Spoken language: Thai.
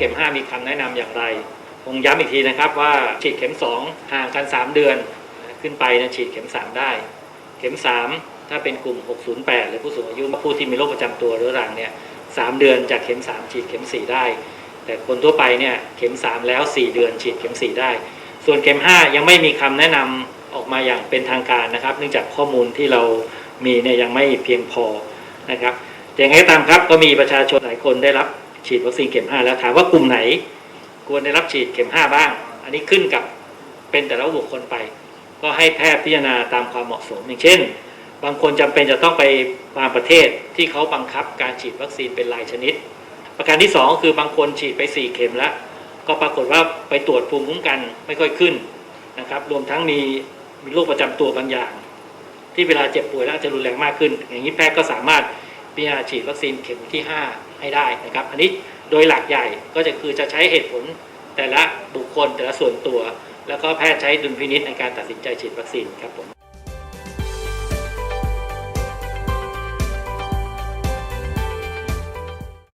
เข็ม 5 มีคำแนะนำอย่างไรคงย้ำอีกทีนะครับว่าฉีดเข็ม 2 ห่างกัน 3 เดือนขึ้นไปนะฉีดเข็ม 3 ได้ เข็ม 3 ถ้าเป็นกลุ่ม 608 หรือผู้สูงอายุผู้ที่มีโรคประจำตัวเรื้อรังเนี่ยสเดือนจากเข็ม 3 ฉีดเข็ม 4 ได้ แต่คนทั่วไปเนี่ยเข็ม 3 แล้ว 4 เดือนฉีดเข็ม 4 ได้ ส่วนเข็ม 5 ยังไม่มีคำแนะนำออกมาอย่างเป็นทางการนะครับ เนื่องจากข้อมูลที่เรามีเนี่ยยังไม่เพียงพอนะครับแต่อย่างไรตามครับก็มีประชาชนหลายคนได้รับ ฉีดวัคซีนเข็ม 5 แล้วถามว่ากลุ่มไหน ควรได้รับฉีดเข็ม 5 บ้าง อันนี้ขึ้นกับเป็นแต่ละบุคคลไป ก็ให้แพทย์พิจารณาตามความเหมาะสม อย่างเช่น บางคนจำเป็นจะต้องไปบางประเทศที่เขาบังคับการฉีดวัคซีนเป็นรายชนิด ประการที่ 2 คือบางคนฉีดไป 4 เข็มแล้ว ก็ปรากฏว่าไปตรวจภูมิคุ้มกันไม่ค่อยขึ้นนะครับ รวมทั้งมีมีโรคประจำตัวบางอย่าง ที่เวลาเจ็บป่วยแล้วจะรุนแรงมากขึ้น อย่างนี้แพทย์ก็สามารถ พิจารณาฉีดวัคซีนเข็มที่ 5 ให้ได้นะครับ อันนี้โดยหลักใหญ่ก็จะคือจะใช้เหตุผลแต่ละบุคคลแต่ละส่วนตัว แล้วก็แพทย์ใช้ดุลพินิษในการตัดสินใจฉีดวัคซีนครับผม